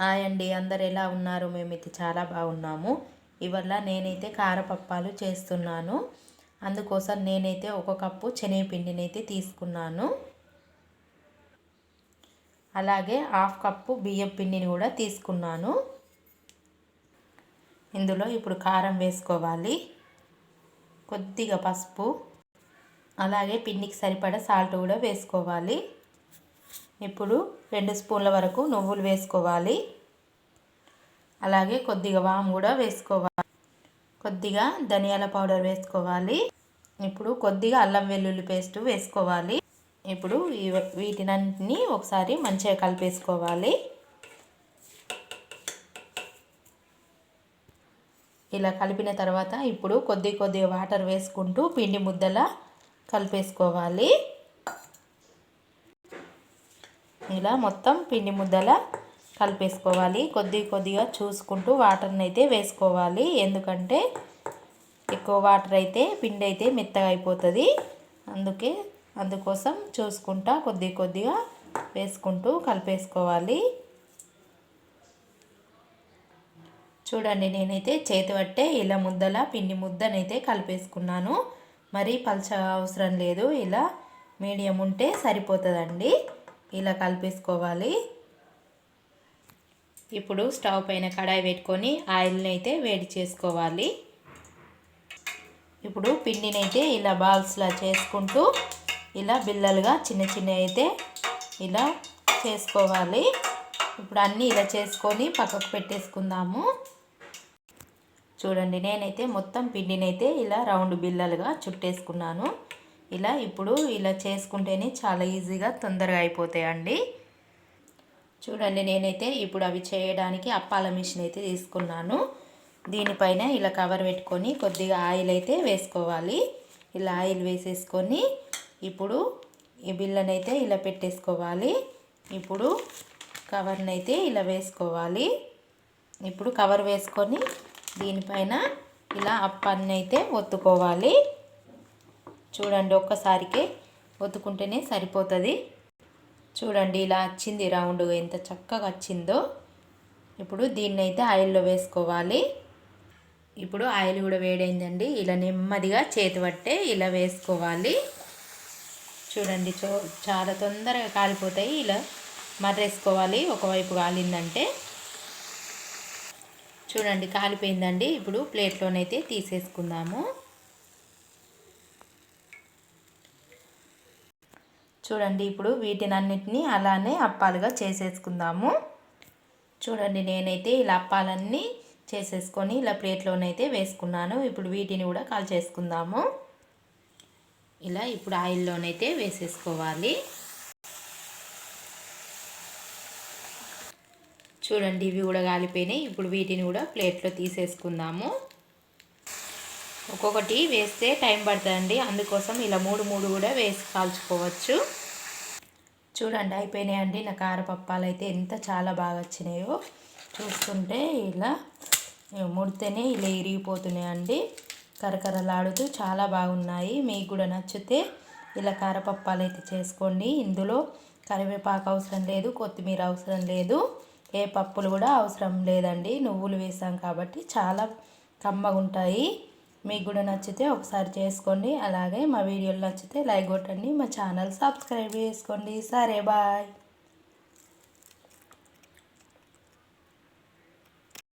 Hi అండి. అందరు ఎలా ఉన్నారు? మేమైతే చాలా బాగున్నాము. ఇవల్ల నేనైతే కారపప్పాలు చేస్తున్నాను. అందుకోసం నేనైతే ఒక కప్పు శనగపిండిని అయితే తీసుకున్నాను. అలాగే హాఫ్ కప్పు బియ్యం పిండిని కూడా తీసుకున్నాను. ఇందులో ఇప్పుడు కారం వేసుకోవాలి. కొద్దిగా పసుపు. అలాగే పిండికి సరిపడా సాల్ట్ కూడా వేసుకోవాలి. ఇప్పుడు రెండు స్పూన్ల వరకు నువ్వులు వేసుకోవాలి. అలాగే కొద్దిగా వాము కూడా వేసుకోవాలి. కొద్దిగా ధనియాల పౌడర్ వేసుకోవాలి. ఇప్పుడు కొద్దిగా అల్లం వెల్లుల్లి పేస్ట్ వేసుకోవాలి. ఇప్పుడు వీటినన్నింటినీ ఒకసారి మంచిగా కలిపేసుకోవాలి. ఇలా కలిపిన తర్వాత ఇప్పుడు కొద్ది కొద్దిగా వాటర్ వేసుకుంటూ పిండి ముద్దలా కలిపేసుకోవాలి. ఇలా మొత్తం పిండి ముద్దల కలిపేసుకోవాలి. కొద్ది కొద్దిగా చూసుకుంటూ వాటర్ని అయితే వేసుకోవాలి. ఎందుకంటే ఎక్కువ వాటర్ అయితే పిండి అయితే మెత్తగా అయిపోతుంది. అందుకే అందుకోసం చూసుకుంటా కొద్ది కొద్దిగా వేసుకుంటూ కలిపేసుకోవాలి. చూడండి నేనైతే చేతి పట్టే ఇలా ముద్దల పిండి ముద్దనైతే కలిపేసుకున్నాను. మరీ పలచ అవసరం లేదు. ఇలా మీడియం ఉంటే సరిపోతుందండి. ఇలా కలిపేసుకోవాలి. ఇప్పుడు స్టవ్ పైన కడాయి పెట్టుకొని ఆయిల్ని అయితే వేడి చేసుకోవాలి. ఇప్పుడు పిండిని అయితే ఇలా బాల్స్లా చేసుకుంటూ ఇలా బిల్లలుగా చిన్న చిన్న అయితే ఇలా చేసుకోవాలి. ఇప్పుడు అన్నీ ఇలా చేసుకొని పక్కకు పెట్టేసుకుందాము. చూడండి నేనైతే మొత్తం పిండినైతే ఇలా రౌండ్ బిల్లలుగా చుట్టేసుకున్నాను. ఇలా ఇప్పుడు ఇలా చేసుకుంటేనే చాలా ఈజీగా తొందరగా అయిపోతాయండి. చూడండి నేనైతే ఇప్పుడు అవి చేయడానికి అప్పాల మిషన్ అయితే తీసుకున్నాను. దీనిపైన ఇలా కవర్ పెట్టుకొని కొద్దిగా ఆయిల్ అయితే వేసుకోవాలి. ఇలా ఆయిల్ వేసేసుకొని ఇప్పుడు ఈ బిల్లనైతే ఇలా పెట్టేసుకోవాలి. ఇప్పుడు కవర్ని అయితే ఇలా వేసుకోవాలి. ఇప్పుడు కవర్ వేసుకొని దీనిపైన ఇలా అప్పాన్ని అయితే ఒత్తుకోవాలి. చూడండి ఒక్కసారికే ఒత్తుకుంటేనే సరిపోతుంది. చూడండి ఇలా వచ్చింది రౌండ్. ఎంత చక్కగా వచ్చిందో. ఇప్పుడు దీన్ని అయితే ఆయిల్లో వేసుకోవాలి. ఇప్పుడు ఆయిల్ కూడా వేడైందండి. ఇలా నెమ్మదిగా చేతి పట్టే ఇలా వేసుకోవాలి. చూడండి చో చాలా తొందరగా కాలిపోతాయి. ఇలా మర్రేసుకోవాలి. ఒకవైపు కాలిందంటే. చూడండి కాలిపోయిందండి. ఇప్పుడు ప్లేట్లోనైతే తీసేసుకుందాము. చూడండి ఇప్పుడు వీటిని అన్నిటినీ అలానే అప్పాలుగా చేసేసుకుందాము. చూడండి నేనైతే ఇలా అప్పాలన్నీ చేసేసుకొని ఇలా ప్లేట్లోనైతే వేసుకున్నాను. ఇప్పుడు వీటిని కూడా కాల్ చేసుకుందాము ఇలా ఇప్పుడు ఆయిల్లోనైతే వేసేసుకోవాలి. చూడండి ఇవి కూడా కాలిపోయినాయి. ఇప్పుడు వీటిని కూడా ప్లేట్లో తీసేసుకుందాము. ఒక్కొక్కటి వేస్తే టైం పడుతుందండి. అందుకోసం ఇలా మూడు మూడు కూడా వేసి కాల్చుకోవచ్చు. చూడండి అయిపోయినాయండి. నా కారపప్పాలు అయితే ఎంత చాలా బాగా వచ్చినాయో. చూస్తుంటే ఇలా ముడితేనే ఇలా ఇరిగిపోతున్నాయండి. కరకరలాడుతూ చాలా బాగున్నాయి. మీకు కూడా నచ్చితే ఇలా కారపప్పాలు అయితే చేసుకోండి. ఇందులో కరివేపాకు అవసరం లేదు కొత్తిమీర అవసరం లేదు ఏ పప్పులు కూడా అవసరం లేదండి. నువ్వులు వేసాం కాబట్టి చాలా కమ్మగా ఉంటాయి మీకు కూడా నచ్చితే ఒకసారి చేసుకోండి. అలాగే మా వీడియోలు నచ్చితే లైక్ కొట్టండి. మా ఛానల్ సబ్స్క్రైబ్ చేసుకోండి. సరే బాయ్.